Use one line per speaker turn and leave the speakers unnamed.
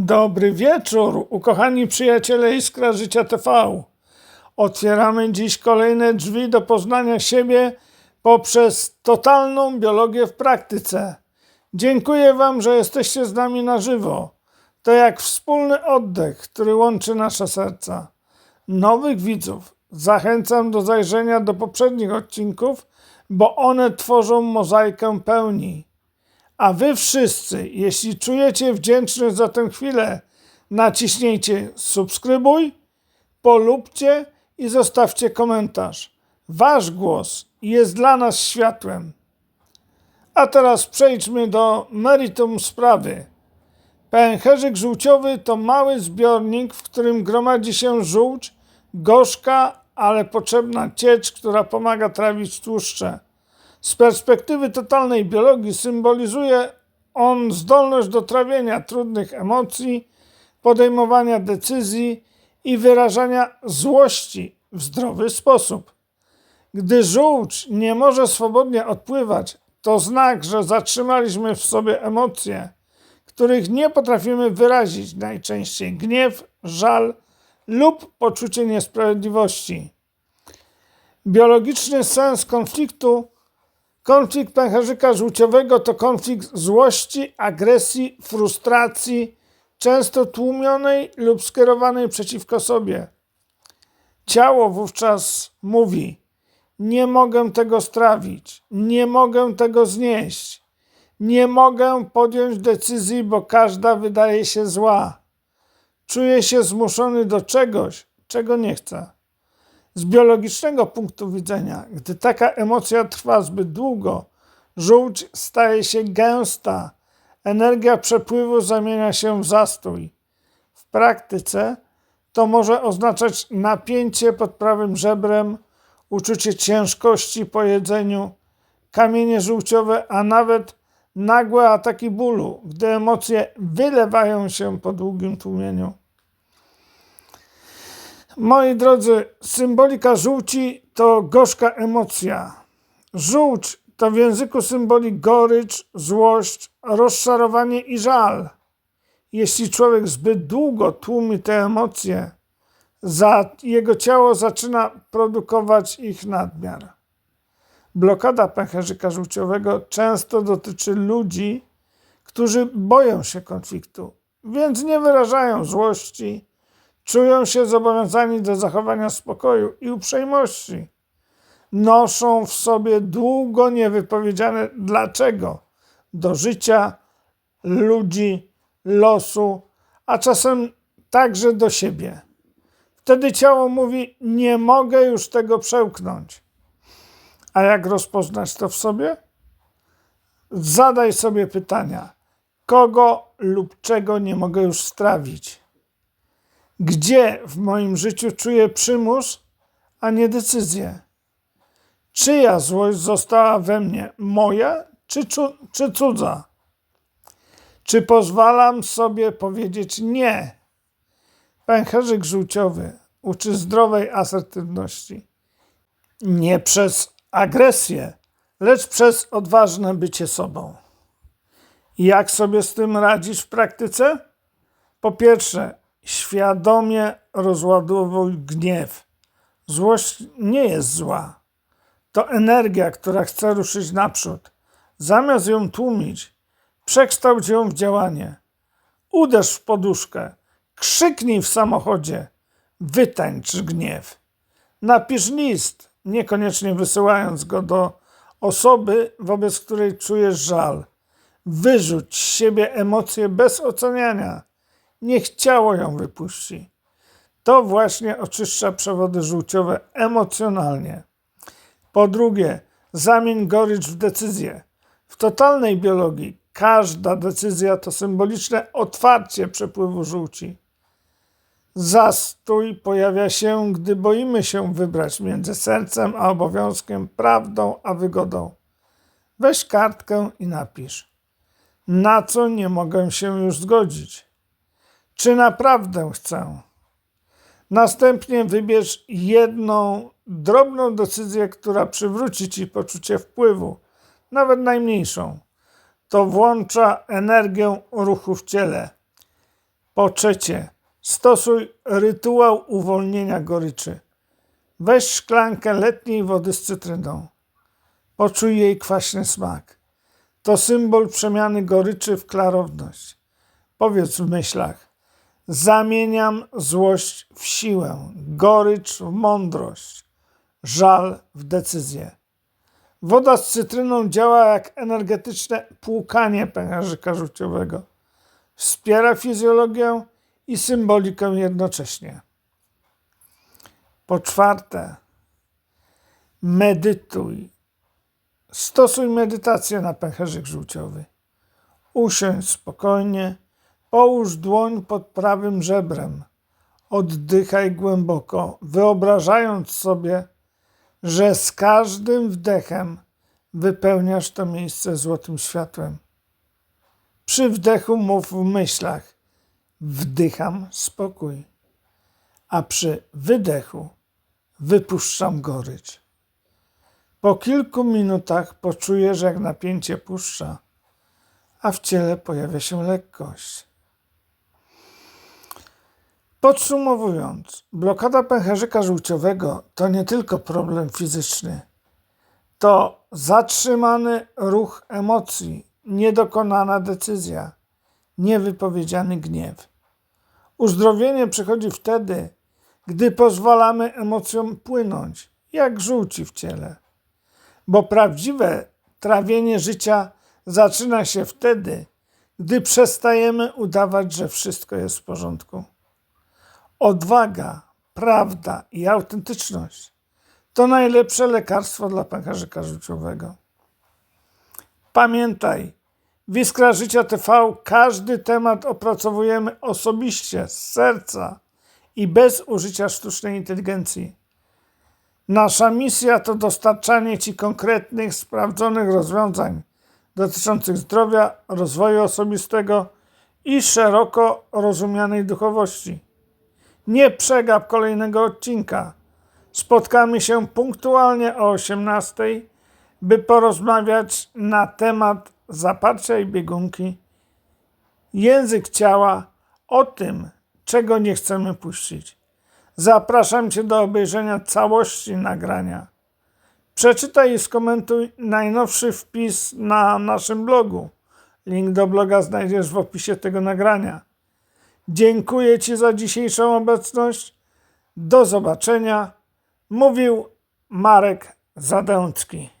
Dobry wieczór, ukochani przyjaciele Iskra Życia TV. Otwieramy dziś kolejne drzwi do poznania siebie poprzez totalną biologię w praktyce. Dziękuję Wam, że jesteście z nami na żywo. To jak wspólny oddech, który łączy nasze serca. Nowych widzów zachęcam do zajrzenia do poprzednich odcinków, bo one tworzą mozaikę pełni. A wy wszyscy, jeśli czujecie wdzięczność za tę chwilę, naciśnijcie subskrybuj, polubcie i zostawcie komentarz. Wasz głos jest dla nas światłem. A teraz przejdźmy do meritum sprawy. Pęcherzyk żółciowy to mały zbiornik, w którym gromadzi się żółć, gorzka, ale potrzebna ciecz, która pomaga trawić tłuszcze. Z perspektywy totalnej biologii symbolizuje on zdolność do trawienia trudnych emocji, podejmowania decyzji i wyrażania złości w zdrowy sposób. Gdy żółć nie może swobodnie odpływać, to znak, że zatrzymaliśmy w sobie emocje, których nie potrafimy wyrazić, najczęściej gniew, żal lub poczucie niesprawiedliwości. Biologiczny sens konfliktu Konflikt pęcherzyka żółciowego to konflikt złości, agresji, frustracji, często tłumionej lub skierowanej przeciwko sobie. Ciało wówczas mówi: Nie mogę tego strawić, nie mogę tego znieść, nie mogę podjąć decyzji, bo każda wydaje się zła. Czuję się zmuszony do czegoś, czego nie chcę. Z biologicznego punktu widzenia, gdy taka emocja trwa zbyt długo, żółć staje się gęsta, energia przepływu zamienia się w zastój. W praktyce to może oznaczać napięcie pod prawym żebrem, uczucie ciężkości po jedzeniu, kamienie żółciowe, a nawet nagłe ataki bólu, gdy emocje wylewają się po długim tłumieniu. Moi drodzy, symbolika żółci to gorzka emocja. Żółć to w języku symboli gorycz, złość, rozczarowanie i żal. Jeśli człowiek zbyt długo tłumi te emocje, za, jego ciało zaczyna produkować ich nadmiar. Blokada pęcherzyka żółciowego często dotyczy ludzi, którzy boją się konfliktu, więc nie wyrażają złości, czują się zobowiązani do zachowania spokoju i uprzejmości. Noszą w sobie długo niewypowiedziane dlaczego do życia, ludzi, losu, a czasem także do siebie. Wtedy ciało mówi: Nie mogę już tego przełknąć. A jak rozpoznać to w sobie? Zadaj sobie pytania: kogo lub czego nie mogę już strawić? Gdzie w moim życiu czuję przymus, a nie decyzję? Czyja złość została we mnie? Moja czy, czy cudza? Czy pozwalam sobie powiedzieć nie? Pęcherzyk żółciowy uczy zdrowej asertywności. Nie przez agresję, lecz przez odważne bycie sobą. Jak sobie z tym radzisz w praktyce? Po pierwsze, świadomie rozładowuj gniew. Złość nie jest zła. To energia, która chce ruszyć naprzód. Zamiast ją tłumić, przekształć ją w działanie. Uderz w poduszkę, krzyknij w samochodzie, wytańcz gniew. Napisz list, niekoniecznie wysyłając go do osoby, wobec której czujesz żal. Wyrzuć z siebie emocje bez oceniania niech ciało ją wypuści. To właśnie oczyszcza przewody żółciowe emocjonalnie. Po drugie, zamień gorycz w decyzję. W totalnej biologii każda decyzja to symboliczne otwarcie przepływu żółci. Zastój pojawia się, gdy boimy się wybrać między sercem a obowiązkiem, prawdą a wygodą. Weź kartkę i napisz. Na co nie mogę się już zgodzić? Czy naprawdę chcę. Następnie wybierz jedną drobną decyzję, która przywróci ci poczucie wpływu, nawet najmniejszą. To włącza energię ruchu w ciele. Po trzecie, stosuj rytuał uwolnienia goryczy. Weź szklankę letniej wody z cytryną. Poczuj jej kwaśny smak. To symbol przemiany goryczy w klarowność. Powiedz w myślach: Zamieniam złość w siłę, gorycz w mądrość, żal w decyzję. Woda z cytryną działa jak energetyczne płukanie pęcherzyka żółciowego. Wspiera fizjologię i symbolikę jednocześnie. Po czwarte, medytuj. Stosuj medytację na pęcherzyk żółciowy. Usiądź spokojnie, połóż dłoń pod prawym żebrem. Oddychaj głęboko, wyobrażając sobie, że z każdym wdechem wypełniasz to miejsce złotym światłem. Przy wdechu mów w myślach: wdycham spokój, a przy wydechu wypuszczam gorycz. Po kilku minutach poczujesz, jak napięcie puszcza, a w ciele pojawia się lekkość. Podsumowując, blokada pęcherzyka żółciowego to nie tylko problem fizyczny. To zatrzymany ruch emocji, niedokonana decyzja, niewypowiedziany gniew. Uzdrowienie przychodzi wtedy, gdy pozwalamy emocjom płynąć, jak żółci w ciele. Bo prawdziwe trawienie życia zaczyna się wtedy, gdy przestajemy udawać, że wszystko jest w porządku. Odwaga, prawda i autentyczność to najlepsze lekarstwo dla pęcherzyka żółciowego. Pamiętaj, w Iskra Życia TV każdy temat opracowujemy osobiście, z serca i bez użycia sztucznej inteligencji. Nasza misja to dostarczanie Ci konkretnych, sprawdzonych rozwiązań dotyczących zdrowia, rozwoju osobistego i szeroko rozumianej duchowości. Nie przegap kolejnego odcinka. Spotkamy się punktualnie o 18, by porozmawiać na temat zaparcia i biegunki, język ciała, o tym, czego nie chcemy puścić. Zapraszam Cię do obejrzenia całości nagrania. Przeczytaj i skomentuj najnowszy wpis na naszym blogu. Link do bloga znajdziesz w opisie tego nagrania. Dziękuję Ci za dzisiejszą obecność. Do zobaczenia. Mówił Marek Zadęcki.